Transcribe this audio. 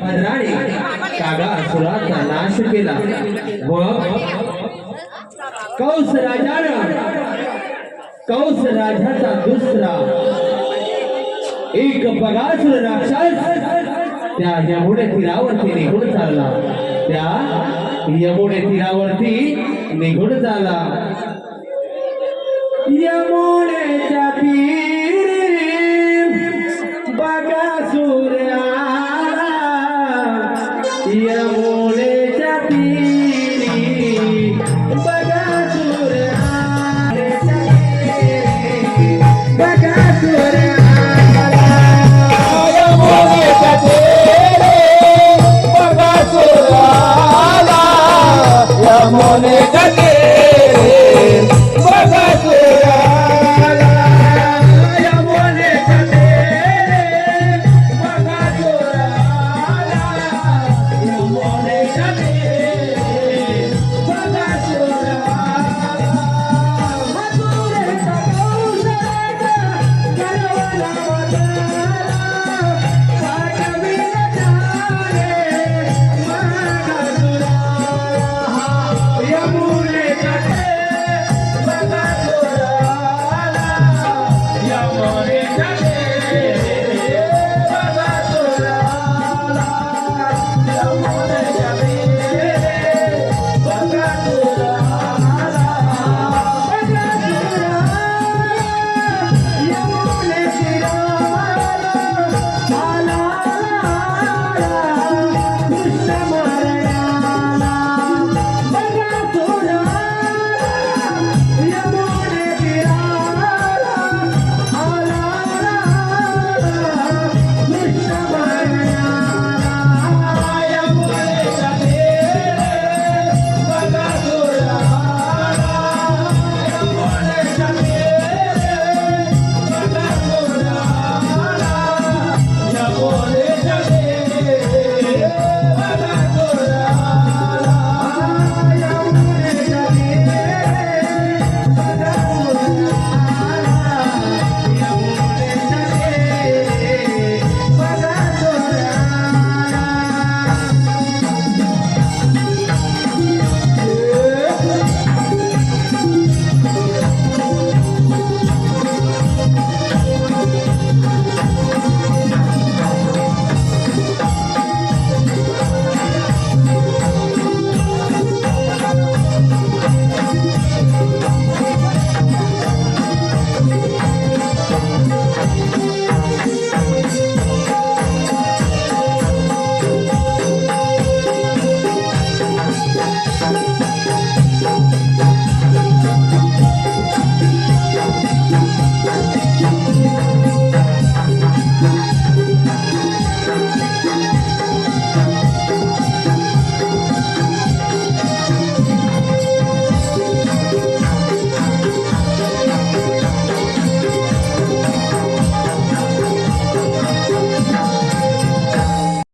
भद्राने कागा असुराचा नाश केला व कौस राजानं कौस राजाचा दुसरा एक बगासुर राक्षस त्या यमुने तीरावरती निघून चालला. त्या यमुने तीरावरती निघून चालला. यमुनेच्या happy. Oh, yeah.